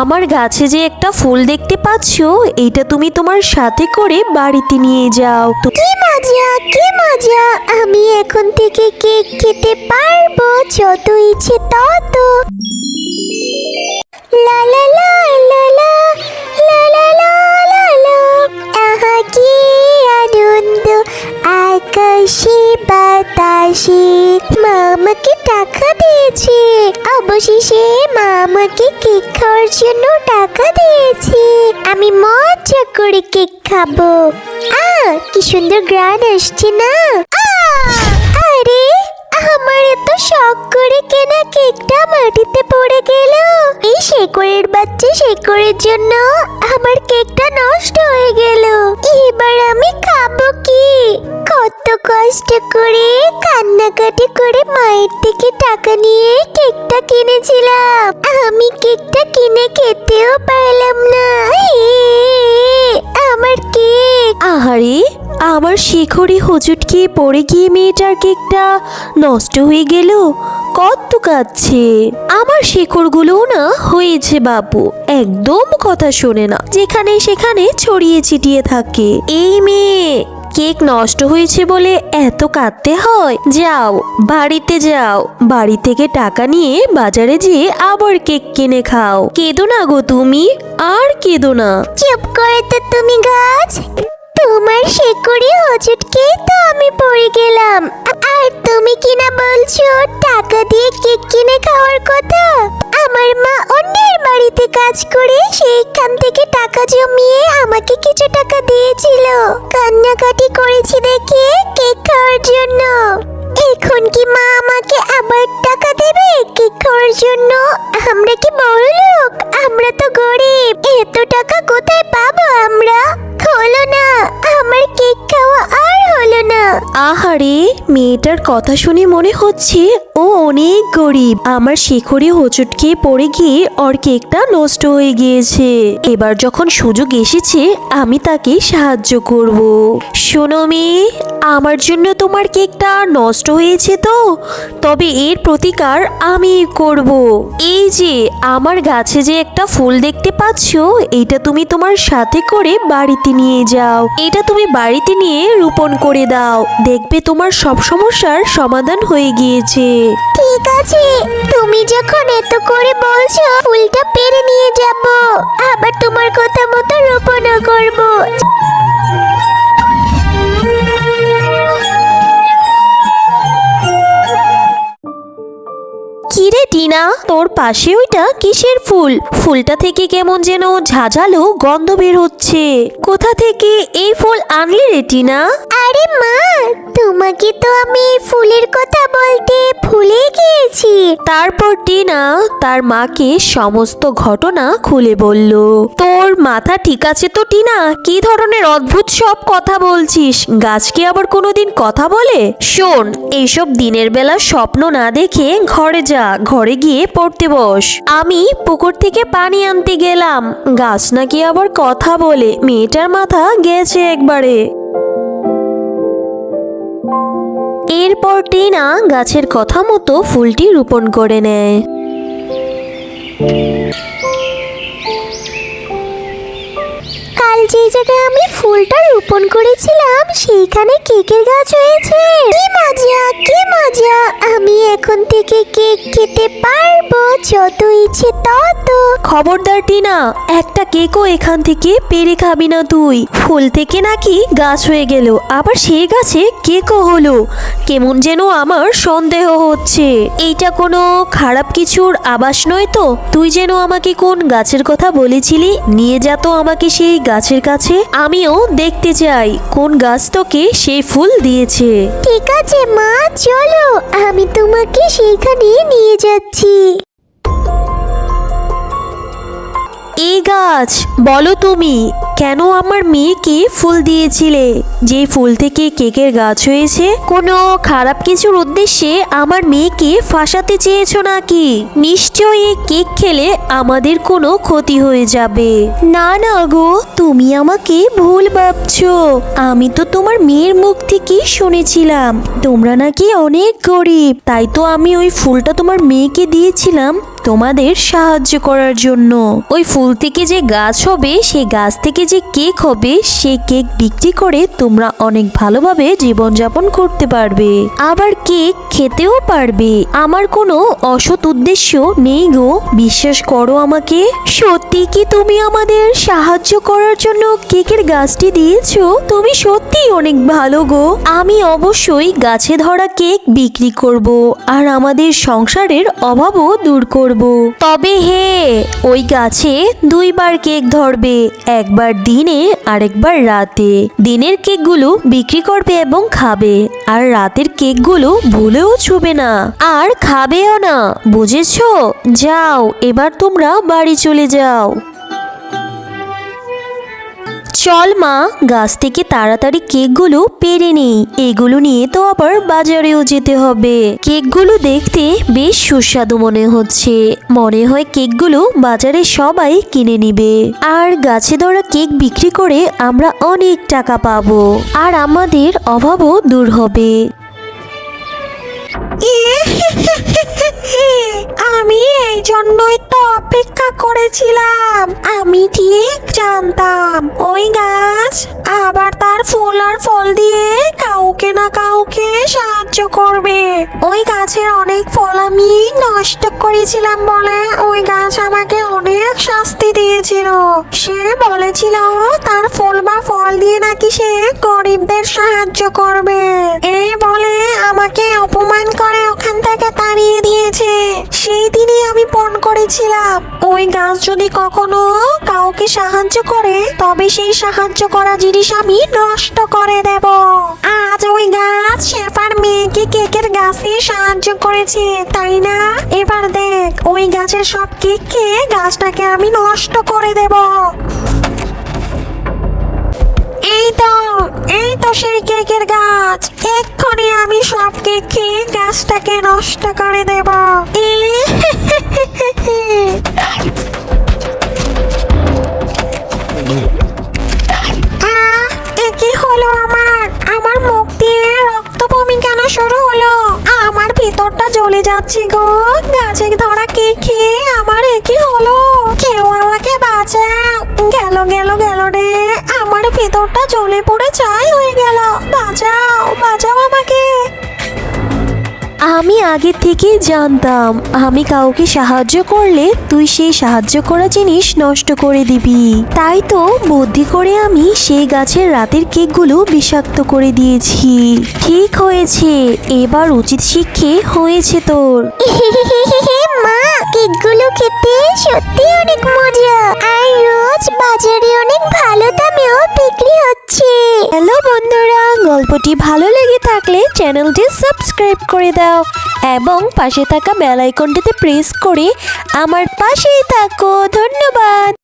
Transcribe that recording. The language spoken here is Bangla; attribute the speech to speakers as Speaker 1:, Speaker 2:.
Speaker 1: আমার গাছে যে একটা ফুল দেখতে পাচ্ছ, এটা তুমি তোমার সাথে করে বাড়িতে নিয়ে যাও।
Speaker 2: কি মজা কি মজা। আমি এখন থেকে কেক খেতে পারব, যত ইচ্ছে তত। লা লা লা লা আমাকে টাকা দিয়েছে। অবশেষে মা আমাকে কেক খাওয়ার জন্য টাকা দিয়েছে। আমি মজা করে কেক খাব। আ কি সুন্দর গ্রান আসছে না? আরে, আমার এত শখ করে কেনা কেকটা মাটিতে পড়ে গেল। এই শেকড়ের বাচ্চা শেকড়ের জন্য আমার কেকটা নষ্ট হয়ে গেল। এবার আমি খাব কি? কত কষ্ট করে কান্নাকাটি মায়ের থেকে টাকা নিয়ে কেকটা কিনেছিলাম। আমি কেকটা কিনে খেতেও পারলাম না। আমার কেক।
Speaker 1: আহারে, আমার শিখরি হুজুটকে পড়ে গিয়ে মেয়েটার কেকটা নষ্ট হয়ে গেল? কত কাচ্ছে আমার শেকড়গুলোও না হয়েছে বাবু একদম কথা শোনে না। যেখানে সেখানে ছড়িয়ে ছিটিয়ে থাকে। এই মেয়ে কেক নষ্ট হয়েছে বলে এত কাঁদতে হয়। যাও, বাড়িতে যাও। বাড়ি থেকে টাকা নিয়ে বাজারে যেয়ে আবার কেক কিনে খাও। কেঁদো না গো তুমি, আর কেঁদো না।
Speaker 2: চুপ করে তো তুমি গাছ। তোমার শেকড়ি হজুটকে তো আমি পড়ে গেলাম। আর তুমি কিনা বলছো, টাকা দিয়ে কেক কিনে খাওয়ার কথা? আমার মা অন্যের বাড়িতে কাজ করে, সেইখান থেকে টাকা জমিয়ে আমাকে কিছু টাকা দিয়েছিল। কান্নাকাটি করেছি দেখে কেক খাওয়ার জন্য। এখন কি মা আমাকে আবার টাকা দেবে কেক খাওয়ার জন্য? আমরা কি বড় লোক? আমরা তো গরিব। এত টাকা কোথায় পাবো আমরা? হলো না। আমার কেক খাওয়া আর হলো না।
Speaker 1: আহারে, মেয়েটার কথা শুনে মনে হচ্ছে ও অনেক গরিব। আমার শিখরে হোঁচট খেয়ে পড়ে গিয়ে ওর কেকটা নষ্ট হয়ে গিয়েছে। এবার যখন সুযোগ এসেছে, আমি তাকে সাহায্য করব। শোনো মেয়ে, আমার জন্য তোমার কেকটা নষ্ট হয়েছে তো? তবে এর প্রতিকার আমি করব। এই যে, আমার গাছে যে একটা ফুল দেখতে পাচ্ছ, এটা তুমি তোমার সাথে করে বাড়িতে নিয়ে যাও। এটা তুমি বাড়িতে নিয়ে রোপণ করে দাও। দেখবে তোমার সব সমস্যার সমাধান হয়ে গিয়েছে।
Speaker 2: ঠিক আছে, তুমি যখন এত করে বলছো, ফুলটা পেরে নিয়ে যাব। আবার তোমার কথা মতো রোপণও করব।
Speaker 1: কিরে টিনা? তোর পাশে ওইটা কিসের ফুল? ফুলটা থেকে কেমন যেন ঝাঝালো গন্ধ বের হচ্ছে। কোথা থেকে এই ফুল আনলি রে টিনা?
Speaker 2: আরে মা তোমাকে তো আমি ফুলের কথা বলতে ভুলে গিয়েছি।
Speaker 1: তারপর টিনা তার মাকে সমস্ত ঘটনা খুলে বলল তোর মাথা ঠিক আছে তো টিনা? কি ধরনের অদ্ভুত সব কথা বলছিস? গাছকে আবার কোনোদিন কথা বলে? শোন এইসব দিনের বেলা স্বপ্ন না দেখে ঘরে যা ঘরে গিয়ে পড়তে বস। আমি পুকুর থেকে পানি আনতে গেলাম। গাছ নাকি আবার কথা বলে। মেয়েটার মাথা গেছে একবারে। এরপর টিনা গাছের কথা মতো ফুলটি রোপণ করে নেয়।
Speaker 2: কাল যে জায়গায় আমি ফুলটা রোপণ করেছিলাম, সেইখানে কেকের গাছ হয়েছে। কি মজা কি মজা। আমি এখন থেকে কেক খেতে পারব, যত ইচ্ছে তত।
Speaker 1: খবরদার টিনা, একটা কেকও এখান থেকে পেরে খাবি না তুই। ফুল থেকে নাকি গাছ হয়ে গেল, আবার সেই গাছে কেকও হলো। কেমন যেন আমার সন্দেহ হচ্ছে। এইটা কোনো খারাপ কিছুর আবাস নয় তো? তুই যেন আমাকে কোন গাছের কথা বলেছিলি, নিয়ে যা তো আমাকে সেই গাছের কাছে আমিও দেখতে চাই কোন গাছ তোকে সেই ফুল দিয়েছে।
Speaker 2: ঠিক আছে মা চলো আমি তোমাকে সেইখানে নিয়ে যাচ্ছি।
Speaker 1: এই গাছ বলো তুমি কেন আমার মেয়েকে ফুল দিয়েছিলে? যে ফুল থেকে কেকের গাছ হয়েছে, কোনো খারাপ কিছুর উদ্দেশ্যে আমার মেয়েকে ফাঁসাতে চেয়েছো নাকি? নিশ্চয়ই কেক খেলে আমাদের কোনো ক্ষতি হয়ে যাবে। না না গো, তুমি আমাকে ভুল ভাবছ। আমি তো তোমার মেয়ের মুখ থেকে শুনেছিলাম। তোমরা নাকি অনেক গরিব। তাই তো আমি ওই ফুলটা তোমার মেয়েকে দিয়েছিলাম। তোমাদের সাহায্য করার জন্য। ওই ফুল থেকে যে গাছ হবে, সেই গাছ থেকে যে কেক হবে সেই কেক বিক্রি করে তোমরা অনেক ভালোভাবে জীবনযাপন করতে পারবে। আবার কেক খেতেও পারবে। আমার কোনো অসৎ উদ্দেশ্য নেই গো। বিশ্বাস করো আমাকে। সত্যি কি তুমি আমাদের সাহায্য করার জন্য কেকের গাছটি দিয়েছ? তুমি সত্যি অনেক ভালো গো। আমি অবশ্যই গাছে ধরা কেক বিক্রি করব, আর আমাদের সংসারের অভাবও দূর করব। তবে হে, ওই গাছে দুইবার কেক ধরবে, একবার দিনে, আরেকবার রাতে। দিনের কেকগুলো বিক্রি করবে এবং খাবে, আর রাতের কেকগুলো ভুলেও ছুবে না। আর খাবেও না, বুঝেছ? যাও, এবার তোমরা বাড়ি চলে যাও। চল মা, গাছ থেকে তাড়াতাড়ি কেকগুলো পেরে নেই। এগুলো নিয়ে তো আবার বাজারেও যেতে হবে। কেকগুলো দেখতে বেশ সুস্বাদু মনে হচ্ছে। মনে হয় কেকগুলো বাজারে সবাই কিনে নিবে। আর গাছে ধরা কেক বিক্রি করে আমরা অনেক টাকা পাবো। আর আমাদের অভাবও দূর হবে।
Speaker 3: আমি এই অপেক্ষা করেছিলাম। আমি ঠিক জানতাম। ওই গাছ আবার তার ফুল আর ফল দিয়ে কাউকে না কাউকে সাহায্য করবে। ওই গাছের অনেক ফল আমি নষ্ট করেছিলাম বলে ওই গাছ আমাকে অনেক শাস্তি দিয়েছিল। সে বলেছিল, তার ফুল বা ফল দিয়ে নাকি সে গরিবদের সাহায্য করবে। এই বলে আমাকে অপমান করে ওখান থেকে তাড়িয়ে দিয়েছে। সেই দিনই আমি পণ করেছিলাম। ওই গাছ যদি কখনো কাউকে সাহায্য করে, তবে সেই সাহায্য করা জিনিস আমি নষ্ট করে দেব। আজ ওই গাছ শেফার মেয়েকে কেকের গাছে সাহায্য করেছে, তাই না? এবার দেখ, ওই গাছের সব কেক খেয়ে গাছটাকে আমি নষ্ট করে দেব। এই তো এই তো সেই কেকের গাছ। এক্ষুনি আমি সব কেক খেয়ে গাছটাকে নষ্ট করে দেব। হলো? কেউ আমাকে বাঁচা গেল গেল গেল রে। আমার ভেতরটা জ্বলে পড়ে
Speaker 1: আমি আগে থেকেই জানতাম, আমি কাউকে সাহায্য করলে তুই সেই সাহায্য করা জিনিস নষ্ট করে দিবি। তাই তো বুদ্ধি করে আমি সেই গাছের রাতের কেকগুলো বিষাক্ত করে দিয়েছি। ঠিক হয়েছে, এবার উচিত শিক্ষে হয়েছে তোর।
Speaker 3: মা, কেকগুলো খেতে সত্যি অনেক মজা। বাজারে অনেক ভালো দামেও বিক্রি হচ্ছে।
Speaker 1: হ্যালো বন্ধুরা, গল্পটি ভালো লেগে থাকলে চ্যানেলটি সাবস্ক্রাইব করে দাও এবং পাশে থাকা বেল আইকনটিতে প্রেস করে আমার পাশেই থাকো। ধন্যবাদ।